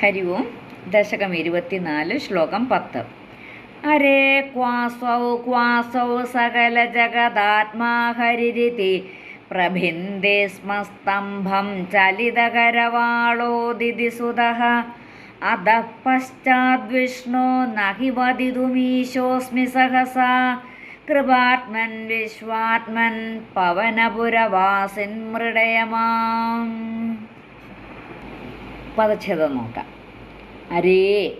ഹരി ഓം ദശകം ഇരുപത്തിനാല് ശ്ലോകം പത്ത്. അരേ ക്വാസൗ ക്വാസൗ സകല ജഗദാത്മാ ഹരിരിതി പ്രഭിന്ദേ സ്മ സ്തംഭം ചലിതകരവാളോ ദിദിസുതഃ അധഃ പശ്ചാദ്വിഷ്ണോ നഹി വദിതുമീശോസ്മി സഹസാ. കൃപാത്മൻ വിശ്വാത്മൻ പവനപുരവാസിൻ മൃഡയമാം. പദച്ഛേദം നോക്കാം. അരേ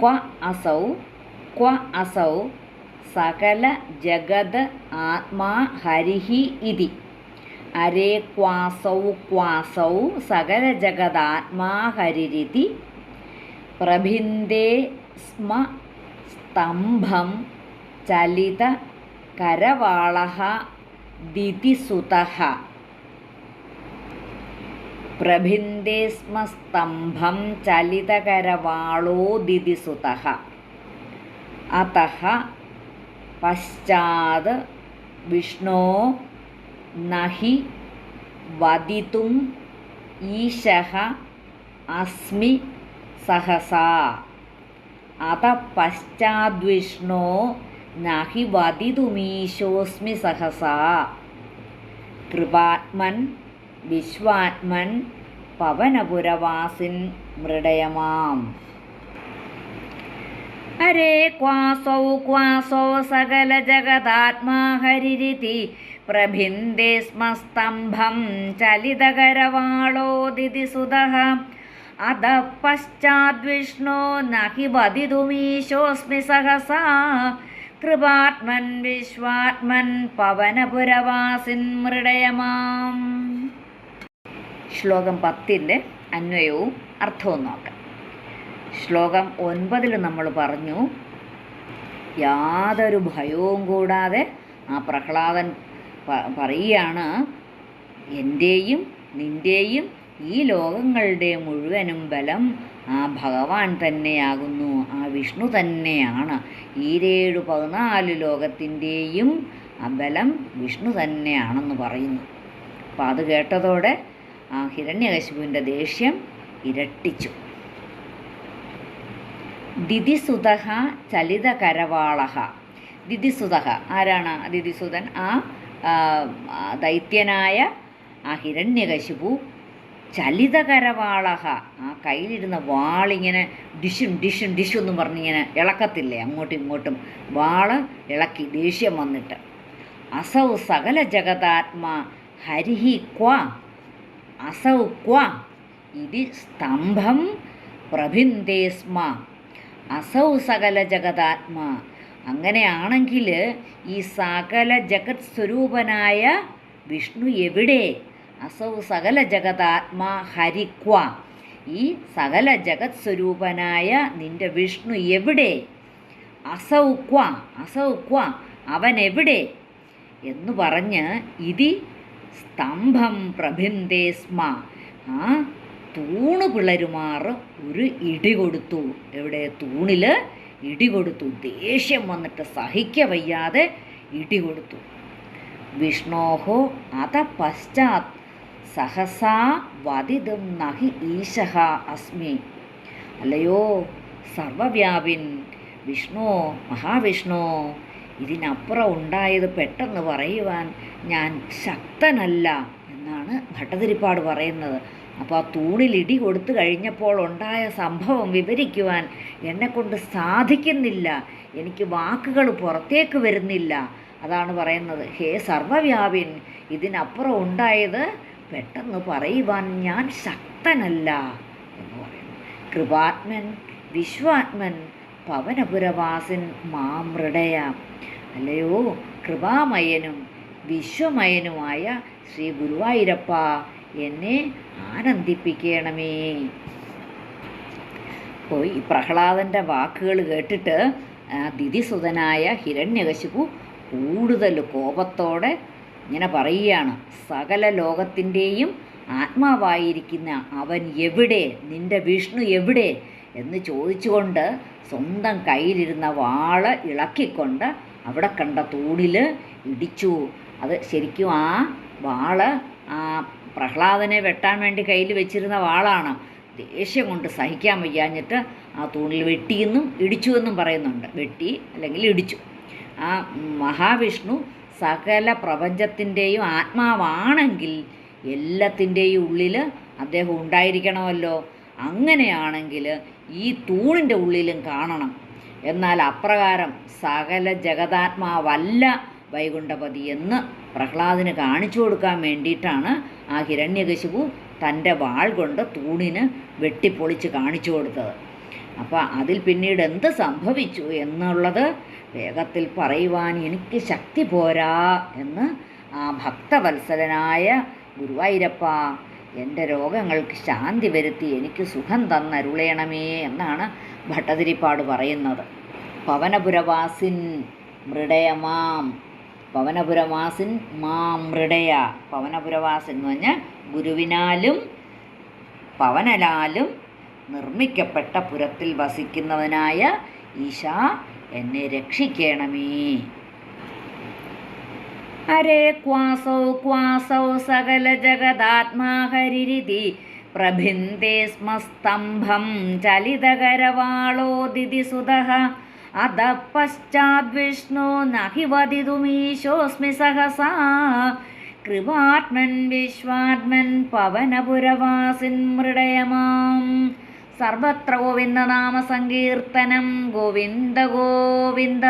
ക്വ അസൗ ക്വ അസൗ സകല ജഗത് ആത്മാ ഹരിഹി ഇതി. അരേ ക്വാസൗ ക്വാസൗ സകല ജഗദാത്മാ ഹരിരിതി. പ്രഭിന്ദേ സ്മ സ്തംഭം ചലിത കരവാളഹ ദിതിസുതഃ പ്രഭിന്ദേ സ്മ സ്തംഭം ചലിതകരവാളോ ദിതിസുതഃ അതഃ പശ്ചാത് വിഷ്ണോ നഹി വദിതും ഈശഃ അസ്മി സഹസാ. അത പശ്ചാദ്വിഷ്ണോ നഹി വദിതുമീശോസ്മി സഹസാ. കൃപാത്മൻ വിശ്വാത്മൻ പവനപുരവാസിൻ മൃഡയമാം. അരേ ക്വാസൗ ക്വാസോ സകല ജഗദാത്മാ ഹരിരിതി പ്രഭിന്ദേ സ്മ സ്തംഭം ചലിതകരവാളോ ദിതിസുതഃ അധ പശ്ചാദ്വിഷ്ണോ നഹി വധിതുമീശോസ്മി സഹസാ. കൃപാത്മൻ വിശ്വാത്മൻ പവനപുരവാസിൻ മൃഡയമാം. ശ്ലോകം പത്തിന്റെ അന്വയവും അർത്ഥവും നോക്കാം. ശ്ലോകം ഒൻപതിൽ നമ്മൾ പറഞ്ഞു യാതൊരു ഭയവും കൂടാതെ ആ പ്രഹ്ലാദൻ പറയുകയാണ് എന്റെയും നിന്റെയും ഈ ലോകങ്ങളുടെ മുഴുവനും ബലം ആ ഭഗവാൻ തന്നെയാകുന്നു ആ വിഷ്ണു തന്നെയാണ്. ഈരേഴു പതിനാല് ലോകത്തിന്റെയും ആ ബലം വിഷ്ണു തന്നെയാണെന്ന് പറയുന്നു. അപ്പം അത് കേട്ടതോടെ ആ ഹിരണ്യകശിപുവിന്റെ ദേഷ്യം ഇരട്ടിച്ചു. ദിതിസുതഃ ചലിതകരവാളഹ. ദിതിസുതഹ ആരാണ് ദിതിസുതൻ ആ ദൈത്യനായ ആ ഹിരണ്യകശിപു ചലിതകരവാളഹ. ആ കയ്യിലിരുന്ന വാളിങ്ങനെ ഡിഷും ഡിഷും ഡിഷും എന്ന് പറഞ്ഞിങ്ങനെ ഇളക്കത്തില്ലേ? അങ്ങോട്ടും ഇങ്ങോട്ടും വാൾ ഇളക്കി ദേഷ്യം വന്നിട്ട്. അസൗ സകല ജഗതാത്മാ ഹരിഹി ക്വ അസൗ ക്വ ഇതി സ്തംഭം പ്രഭിന്തേ സ്മ അസൗ സകല ജഗതാത്മാ അങ്ങനെയാണെങ്കിൽ ഈ സകല ജഗത് സ്വരൂപനായ വിഷ്ണു എവിടെ? അസൗ സകല ജഗതാത്മാ ഹരിക്വ। ഈ സകല ജഗത് സ്വരൂപനായ നിന്റെ വിഷ്ണു എവിടെ? അസൗ ക്വ അസൗ ക്വ അവൻ എവിടെ എന്ന് പറഞ്ഞ് ഇതി സ്തംഭം പ്രഭിന്തേ സ്മ. ആ തൂണ് പിളരുമാർ ഒരു ഇടി കൊടുത്തു. എവിടെ? തൂണിൽ ഇടി കൊടുത്തു. ദേഷ്യം വന്നിട്ട് സഹിക്ക വയ്യാതെ ഇടി കൊടുത്തു. വിഷ്ണോഹോ അത പശ്ചാത് സഹസാ വതിതും നഹി ഈശഹ അസ്മി. അല്ലയോ സർവവ്യാപിൻ വിഷ്ണു മഹാവിഷ്ണു ഇതിനപ്പുറം ഉണ്ടായത് പെട്ടെന്ന് പറയുവാൻ ഞാൻ ശക്തനല്ല എന്നാണ് ഭട്ടതിരിപ്പാട് പറയുന്നത്. അപ്പോൾ ആ തൂണിൽ ഇടി കൊടുത്തു കഴിഞ്ഞപ്പോൾ ഉണ്ടായ സംഭവം വിവരിക്കുവാൻ എന്നെക്കൊണ്ട് സാധിക്കുന്നില്ല. എനിക്ക് വാക്കുകൾ പുറത്തേക്ക് വരുന്നില്ല. അതാണ് പറയുന്നത്. ഹേ സർവവ്യാപിൻ ഇതിനപ്പുറം ഉണ്ടായത് പെട്ടെന്ന് പറയുവാൻ ഞാൻ ശക്തനല്ല എന്ന് പറയുന്നു. കൃപാത്മൻ വിശ്വാത്മൻ പവനപുരവാസിൻ മാമൃടയ. അല്ലയോ? കൃപാമയനും വിശ്വമയനുമായ ശ്രീ ഗുരുവായൂരപ്പ എന്നെ ആനന്ദിപ്പിക്കണമേ. അപ്പോൾ ഈ പ്രഹ്ലാദന്റെ വാക്കുകൾ കേട്ടിട്ട് ദിതിസുതനായ ഹിരണ്യകശിപു കൂടുതൽ കോപത്തോടെ ഇങ്ങനെ പറയുകയാണ്. സകല ലോകത്തിന്റെയും ആത്മാവായിരിക്കുന്ന അവൻ എവിടെ? നിന്റെ വിഷ്ണു എവിടെ? എന്ന് ചോദിച്ചുകൊണ്ട് സ്വന്തം കയ്യിലിരുന്ന വാൾ ഇളക്കിക്കൊണ്ട് അവിടെ കണ്ട തൂണിൽ ഇടിച്ചു. അത് ശരിക്കും ആ വാൾ ആ പ്രഹ്ലാദനെ വെട്ടാൻ വേണ്ടി കയ്യിൽ വെച്ചിരുന്ന വാളാണ്. ദേഷ്യം കൊണ്ട് സഹിക്കാൻ വയ്യാഞ്ഞിട്ട് ആ തൂണിൽ വെട്ടിയെന്നും ഇടിച്ചു എന്നും പറയുന്നുണ്ട്. വെട്ടി അല്ലെങ്കിൽ ഇടിച്ചു. ആ മഹാവിഷ്ണു സകല പ്രപഞ്ചത്തിന്റെയും ആത്മാവാണെങ്കിൽ എല്ലാത്തിന്റെയും ഉള്ളിൽ അദ്ദേഹം ഉണ്ടായിരിക്കണമല്ലോ. അങ്ങനെയാണെങ്കിൽ ഈ തൂണിന്റെ ഉള്ളിലും കാണണം. എന്നാൽ അപ്രകാരം സകല ജഗതാത്മാവല്ല വൈകുണ്ഠപതി എന്ന് പ്രഹ്ലാദിന് കാണിച്ചു കൊടുക്കാൻ വേണ്ടിയിട്ടാണ് ആ ഹിരണ്യകശിപു തന്റെ വാൾ കൊണ്ട് തൂണിന് വെട്ടിപ്പൊളിച്ച് കാണിച്ചു കൊടുത്തത്. അപ്പോൾ അതിൽ പിന്നീട് എന്ത് സംഭവിച്ചു എന്നുള്ളത് വേഗത്തിൽ പറയുവാൻ എനിക്ക് ശക്തി പോരാ എന്ന് ആ ഭക്തവത്സലനായ ഗുരുവായൂരപ്പ എന്റെ രോഗങ്ങൾക്ക് ശാന്തി വരുത്തി എനിക്ക് സുഖം തന്നരുളയണമേ എന്നാണ് ഭട്ടതിരിപ്പാട് പറയുന്നത്. പവനപുരവാസിൻ മൃഡയമാം പവനപുരവാസിൻ മാം മൃഡയ. പവനപുരവാസിൻ എന്ന് പറഞ്ഞാൽ ഗുരുവിനാലും പവനലാലും നിർമ്മിക്കപ്പെട്ട പുരത്തിൽ വസിക്കുന്നവനായ ഈശ എന്നെ രക്ഷിക്കണമേ. അരേ ക്വാസോ ക്വാസോ സകല ജഗദാത്മാ ഹരിരിതി. പ്രഭിന്ദേ സ്മ സ്തംഭം ചലിതകരവാളോദിതി സുതഃ അധ പശ്ചാദ്വിഷ്ണു നഹി വദിതുമീശോസ്മി സഹസാ. കൃപാത്മൻ വിശ്വാത്മൻ പവനപുരവാസിൻ മൃടയമാം സർവത്ര ഗോവിന്ദനാമസങ്കീർത്തനം ഗോവിന്ദ ഗോവിന്ദ.